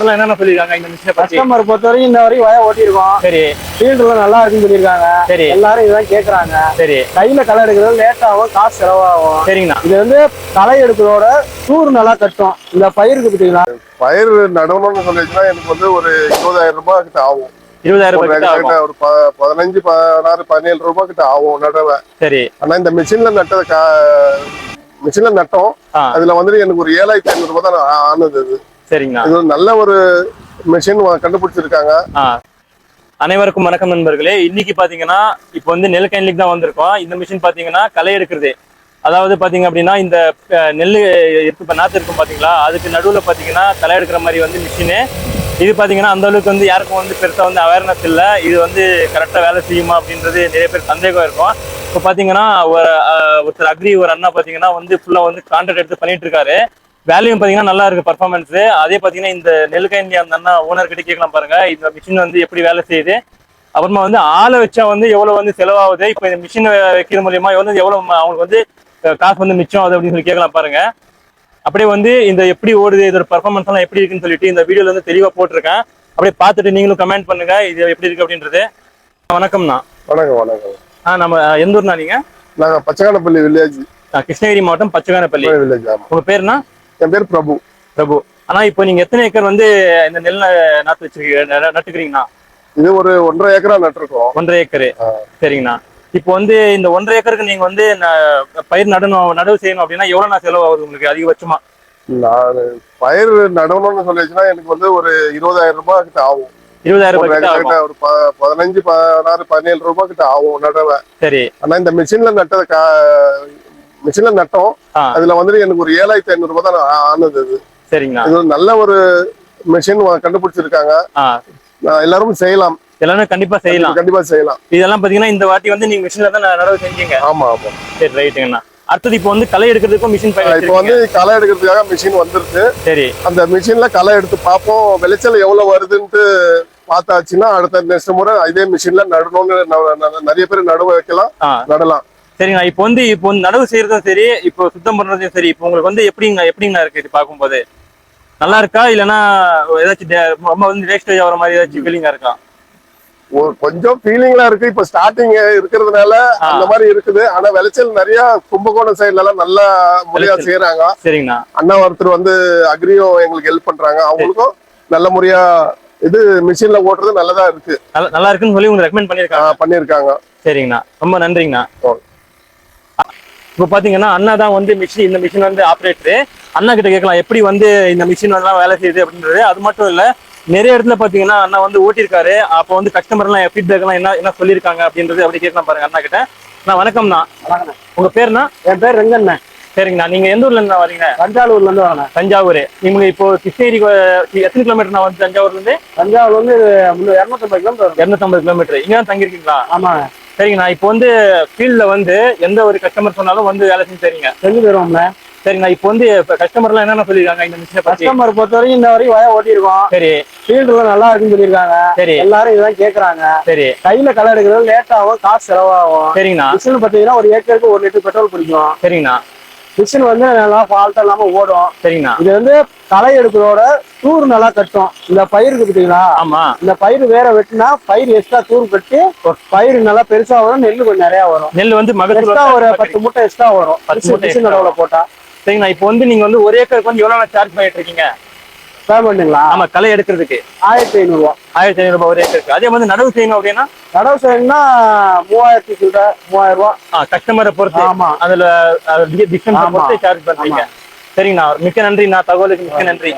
கஸ்டமர்லாம் என்னென்ன சொல்லிருக்காங்க இந்த மிஷினை பத்தி? கஸ்டமர் பொறுத்த வரைக்கும் இந்த வரைக்கும் வய ஓட்டியிருக்கோம். சரி. ஃபீல்டுல நல்லா இருக்குன்னு சொல்லியிருக்காங்க. சரி. எல்லாரும் இதுதான் கேக்குறாங்க. சரி. கையில களை எடுக்கிறது லேட் ஆகும் காசு செலவாகும். சரிங்கண்ணா. இது வந்து களை எடுக்கிறதோட சூறு நல்லா கட்டும். இந்த பயிருக்கு பார்த்தீங்களா பயிர் நடணும்னு சொல்லிச்சுன்னா எனக்கு வந்து ஒரு இருபதாயிரம் ரூபாய் கிட்ட ஆகும். இருபதாயிரம் ஒரு பதினஞ்சு பதினாறு பதினேழு ரூபாய் கிட்ட ஆகும் நடவை. சரி. ஆனா இந்த மிஷின்ல நட்டது கா மிஷின்ல நட்டோம். அதுல வந்துட்டு எனக்கு ஒரு ஏழாயிரத்தி ஐநூறு ரூபாய் தான் ஆனது சரிங்கண்ணா இது நல்ல ஒரு மிஷின் கண்டுபிடிச்சிருக்காங்க. அனைவருக்கும் வணக்கம் நண்பர்களே. இன்னைக்கு பாத்தீங்கன்னா இப்போ வந்து நெல் கைன்லிக்கு தான் வந்திருக்கோம். இந்த மிஷின் பாத்தீங்கன்னா களை எடுக்கிறது. அதாவது பாத்தீங்க அப்படின்னா இந்த நெல் இருக்கு இப்ப நாத்து இருக்கும் பாத்தீங்களா? அதுக்கு நடுவுல பாத்தீங்கன்னா களை எடுக்கிற மாதிரி வந்து மிஷினு இது பாத்தீங்கன்னா அந்த அளவுக்கு வந்து யாருக்கும் வந்து பெருசா வந்து அவேர்னஸ் இல்லை. இது வந்து கரெக்டா வேலை செய்யுமா அப்படின்றது நிறைய பேர் சந்தேகம் இருக்கும். இப்போ பாத்தீங்கன்னா ஒரு ஒருத்தர் அக்ரி ஒரு அண்ணா பாத்தீங்கன்னா வந்து ஃபுல்லா வந்து கான்ட்ராக்ட் எடுத்து பண்ணிட்டு இருக்காரு. வேல்யூம் பாத்தீங்கன்னா நல்லா இருக்கு பர்ஃபார்மன்ஸ் அதே பாத்தீங்கன்னா இந்த நெல் கைண்டி அந்த அண்ணா ஓனர் கிட்ட கேட்கலாம் பாருங்க. இந்த மிஷின் வந்து எப்படி வேலை செய்யுது? அப்புறமா வந்து ஆளை வச்சா வந்து எவ்வளவு வந்து செலவாகுது? இப்போ இந்த மிஷின் வைக்கிற மூலியமா எவ்வளவு எவ்வளவு அவங்களுக்கு வந்து காசு வந்து மிச்சம் ஆகுது அப்படின்னு சொல்லி கேட்கலாம் பாருங்க. அப்படியே வந்து இந்த எப்படி ஓடுது இதோட பர்ஃபார்மன்ஸ் எல்லாம் எப்படி இருக்குன்னு சொல்லிட்டு இந்த வீடியோல வந்து தெளிவா போட்டிருக்கேன். அப்படியே பார்த்துட்டு நீங்களும் கமெண்ட் பண்ணுங்க இது எப்படி இருக்கு அப்படின்றது. வணக்கம்ண்ணா. வணக்கம் வணக்கம். ஆ நம்ம எந்த ஊர்ண்ணா நீங்க? நாங்க பச்சைக்கானப்பள்ளி வில்லேஜ் கிருஷ்ணகிரி மாவட்டம் பச்சைகானப்பள்ளி வில்லேஜ் உங்க பேருனா என் பேர் பிரபு. பிரபு. ஆனா இப்போ நீங்க எத்தனை ஏக்கர் வந்து இந்த நெல் நாத்து வச்சிருக்கீங்க? நட்டுக்கிறீங்கண்ணா? இது ஒரு ஒன்றரை ஏக்கரா நட்டிருக்கோம். ஒன்றரை ஏக்கரு. சரிங்கண்ணா. இப்போ வந்து இந்த ஒன்றரை ஏக்கருக்கு நீங்க வந்து பயிர் நடணும் நடவு செய்யணும் அப்படின்னா எவ்வளவு நான் செலவு ஆகுது உங்களுக்கு அதிகபட்சமா? பயிர் நடணும்னு சொல்லிச்சுன்னா எனக்கு வந்து ஒரு இருபதாயிரம் ரூபாய் கிட்ட ஆகும். இருபதாயிரம் ரூபாய் ஒரு பதினஞ்சு பதினாறு பதினேழு ரூபாய் கிட்ட ஆகும் நடவை. சரி. ஆனா இந்த மிஷின்ல நட்டது மிஷின்ல நட்டோம். அதுல வந்துட்டு எனக்கு ஒரு ஏழாயிரத்தி ஐநூறு ரூபாய் தான் ஆனது இது சரிங்கண்ணா இது நல்ல ஒரு மிஷின் கண்டுபிடிச்சிருக்காங்க. எல்லாரும் செய்யலாம். எல்லாமே கண்டிப்பா செய்யலாம். கண்டிப்பா செய்யலாம். இதெல்லாம் பாத்தீங்கன்னா இந்த வாட்டி வந்து நீங்க மிஷின்ல தான் நடவு செஞ்சீங்க. ஆமா ஆமா. சரி ரைட்டுங்கண்ணா. அடுத்தது இப்போ வந்து களை எடுக்கிறதுக்கும் மிஷின் இப்போ வந்து களை எடுக்கிறதுக்காக மிஷின் வந்துருச்சு. சரி. அந்த மிஷின்ல களை எடுத்து பார்ப்போம். விளைச்சல் எவ்வளவு வருதுன்ட்டு பார்த்தாச்சுன்னா அடுத்த நெக்ஸ்ட் முறை இதே மிஷின்ல நடணும்னு நிறைய பேர் நடுவ வைக்கலாம். நடலாம். சரிங்கண்ணா இப்போ வந்து இப்போ வந்து நடவு செய்யறதும் சரி இப்போ சுத்தம் பண்றதும் சரி இப்போ உங்களுக்கு வந்து எப்படிங்க எப்படிங்கண்ணா இருக்கு இது பார்க்கும்போது? நல்லா இருக்கா? இல்லைன்னா ஏதாச்சும் ரொம்ப வந்து வேஸ்டேஜ் ஆகிற மாதிரி ஏதாச்சும் ஃபீலிங்கா இருக்கா? ஒரு கொஞ்சம் ஃபீலிங்லாம் இருக்கு. இப்ப ஸ்டார்டிங் இருக்கிறதுனால. அந்த மாதிரி இருக்குது. ஆனா விளைச்சல் நிறைய கும்பகோணம் சைடுல எல்லாம் நல்லா முறையா. செய்யறாங்க சரிங்கண்ணா. அண்ணா ஒருத்தர் வந்து அக்ரியும் எங்களுக்கு ஹெல்ப் பண்றாங்க. அவங்களுக்கும் நல்ல முறையா இது மிஷின்ல ஓட்டுறது நல்லதா இருக்கு. நல்லா இருக்குன்னு சொல்லி உங்களுக்கு ரெக்கமெண்ட் பண்ணியிருக்காங்க. ஆ, பண்ணிருக்காங்க சரிங்கண்ணா. ரொம்ப நன்றிங்கண்ணா. ஓ. இப்போ பாத்தீங்கன்னா அண்ணா தான் வந்து மிஷின் இந்த மிஷின் வந்து ஆப்ரேட்டரு அண்ணா கிட்ட கேட்கலாம் எப்படி வந்து இந்த மிஷின் எல்லாம் வேலை செய்யுது அப்படின்றது. அது மட்டும் இல்ல நிறைய இடத்துல பாத்தீங்கன்னா அண்ணா வந்து ஓட்டியிருக்காரு. அப்போ வந்து கஸ்டமர் எல்லாம் ஃபீட்பேக் எல்லாம் என்ன என்ன சொல்லியிருக்காங்க அப்படின்றது அப்படி கேட்கலாம் பாருங்க அண்ணா கிட்ட. அண்ணா வணக்கம்ண்ணா. உங்க பேருண்ணா? என் பேர் ரெங்கண்ணே. சரிங்கண்ணா. நீங்க எந்த ஊர்ல இருந்து வரீங்க? தஞ்சாவூர்ல இருந்து வரேன் தஞ்சாவூர். நீங்க இப்போ கிருஷ்ணகிரி எத்தனை கிலோமீட்டர் நான் வந்து தஞ்சாவூர்ல இருந்து? தஞ்சாவூர்ல இருந்து இரநூத்தம்பது கிலோமீட்டர் இருநூத்தம்பது கிலோமீட்டர் இங்க தான் தங்கியிருக்கீங்களா? ஆமாங்க. சரிங்கண்ணா இப்போ வந்து ஃபீல்ட்ல வந்து எந்த ஒரு கஸ்டமர் சொன்னாலும் வந்து வேலை செஞ்சு தரீங்க செஞ்சு தருவோம்ல சரிங்கண்ணா இப்போ வந்து இப்போ கஸ்டமர்லாம் என்னென்ன சொல்லியிருக்காங்க இந்த மிஷினை கஸ்டமர் பொறுத்த வரைக்கும் இந்த வரைக்கும் வய ஓட்டியிருக்கோம். சரி. ஃபீல்டுல நல்லா இருக்குன்னு சொல்லியிருக்காங்க. சரி. எல்லாரும் இதுதான் கேக்குறாங்க. சரி. கையில களை எடுக்கிறது லேட் ஆகும் காசு செலவாகும். சரிங்கண்ணா. மிஷின் பாத்தீங்கன்னா ஒரு ஏக்கருக்கு ஒரு லிட்டர் பெட்ரோல் பிடிக்கும். சரிங்கண்ணா. மிஷின் வந்து நல்லா ஃபால்ட் இல்லாம ஓடும். சரிங்கண்ணா. இது வந்து களை எடுக்கிறதோட தூர் நல்லா கட்டும். இந்த பயிருக்கு பாத்தீங்களா? ஆமா. இந்த பயிர் வேற வெட்டினா பயிர் எக்ஸ்ட்ரா தூர் கட்டி பயிர் நல்லா பெருசா வரும் நெல் கொஞ்சம் நிறைய வரும். நெல் வந்து எக்ஸ்ட்ரா ஒரு பத்து மூட்டை எக்ஸ்ட்ரா வரும். பத்து மூட்டை மிஷின் போட்டா. சரிங்கண்ணா இப்போ வந்து நீங்க வந்து ஒரு ஏக்கருக்கு வந்து எவ்வளவு சார்ஜ் பண்ணிட்டு இருக்கீங்க? பேமெண்ட்டுங்களா ஆமா களை எடுக்கிறதுக்கு. ஆயிரத்தி ஐநூறு ரூபா ஆயிரத்தி ஐநூறு ரூபாய் ஒரு ஏக்கருக்கு. அதே வந்து நடவு செய்யணும் அப்படின்னா? நடவு செய்யணும்னா மூவாயிரத்தி சில்லற மூவாயிரம் ரூபா கஸ்டமரை பொறுத்து ஆமா. அதுல டிஸ்டன்ஸ் சார்ஜ் பண்றீங்க சரிங்கண்ணா. மிக்க நன்றி நான் தகவலுக்கு மிக்க நன்றி.